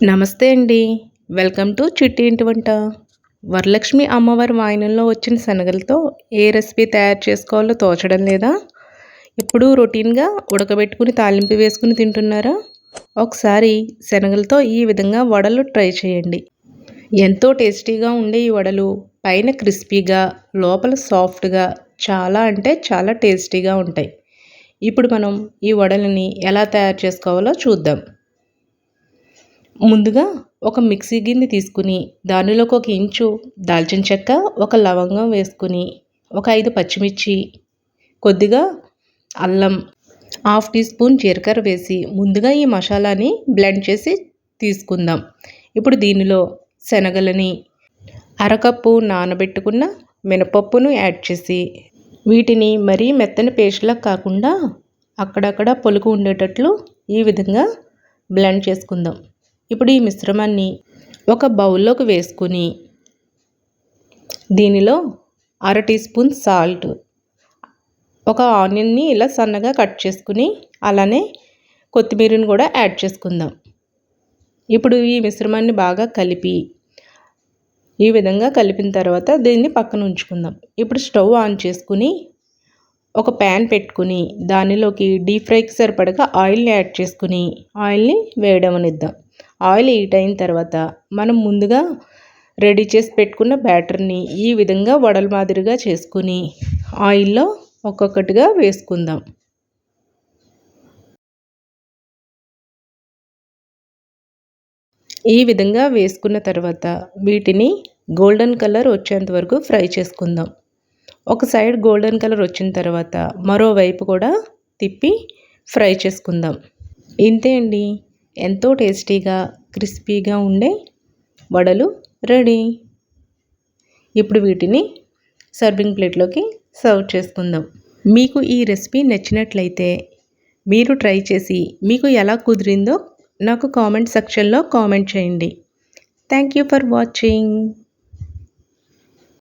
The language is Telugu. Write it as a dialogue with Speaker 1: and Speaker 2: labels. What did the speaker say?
Speaker 1: నమస్తే అండి. వెల్కమ్ టు చిట్టి ఇంటి వంట. వరలక్ష్మి అమ్మవారి వాయినంలో వచ్చిన శనగలతో ఏ రెసిపీ తయారు చేసుకోవాలో తోచడం లేదా? ఇప్పుడు రొటీన్గా ఉడకబెట్టుకుని తాలింపు వేసుకుని తింటున్నారా? ఒకసారి శనగలతో ఈ విధంగా వడలు ట్రై చేయండి. ఎంతో టేస్టీగా ఉండే ఈ వడలు పైన క్రిస్పీగా లోపల సాఫ్ట్గా చాలా అంటే చాలా టేస్టీగా ఉంటాయి. ఇప్పుడు మనం ఈ వడలని ఎలా తయారు చేసుకోవాలో చూద్దాం. ముందుగా ఒక మిక్సీ గిన్నె తీసుకుని దానిలోకి ఒక ఇంచు దాల్చిన చెక్క ఒక లవంగం వేసుకుని ఒక ఐదు పచ్చిమిర్చి కొద్దిగా అల్లం హాఫ్ టీ స్పూన్ జీలకర్ర వేసి ముందుగా ఈ మసాలాని బ్లెండ్ చేసి తీసుకుందాం. ఇప్పుడు దీనిలో శనగలని అరకప్పు నానబెట్టుకున్న మినపప్పును యాడ్ చేసి వీటిని మరీ మెత్తని పేస్ట్లా కాకుండా అక్కడక్కడ పొలుగు ఉండేటట్లు ఈ విధంగా బ్లెండ్ చేసుకుందాం. ఇప్పుడు ఈ మిశ్రమాన్ని ఒక బౌల్లోకి వేసుకుని దీనిలో అర టీ స్పూన్ సాల్ట్ ఒక ఆనియన్ని ఇలా సన్నగా కట్ చేసుకుని అలానే కొత్తిమీరని కూడా యాడ్ చేసుకుందాం. ఇప్పుడు ఈ మిశ్రమాన్ని బాగా కలిపి ఈ విధంగా కలిపిన తర్వాత దీన్ని పక్కన ఉంచుకుందాం. ఇప్పుడు స్టవ్ ఆన్ చేసుకుని ఒక ప్యాన్ పెట్టుకుని దానిలోకి డీప్ ఫ్రైకి సరిపడగా ఆయిల్ని యాడ్ చేసుకుని ఆయిల్ని వేయడం అనిద్దాం ఆయిల్ హీట్ అయిన తర్వాత మనం ముందుగా రెడీ చేసి పెట్టుకున్న బ్యాటర్ని ఈ విధంగా వడల మాదిరిగా చేసుకుని ఆయిల్లో ఒక్కొక్కటిగా వేసుకుందాం. ఈ విధంగా వేసుకున్న తర్వాత వీటిని గోల్డెన్ కలర్ వచ్చేంత వరకు ఫ్రై చేసుకుందాం. ఒక సైడ్ గోల్డెన్ కలర్ వచ్చిన తర్వాత మరోవైపు కూడా తిప్పి ఫ్రై చేసుకుందాం. ఇంతే అండి. ఎంతో టేస్టీగా క్రిస్పీగా ఉండే వడలు రెడీ. ఇప్పుడు వీటిని సర్వింగ్ ప్లేట్లోకి సర్వ్ చేసుకుందాం. మీకు ఈ రెసిపీ నచ్చినట్లయితే మీరు ట్రై చేసి మీకు ఎలా కుదిరిందో నాకు కామెంట్ సెక్షన్లో కామెంట్ చేయండి. Thank you for watching.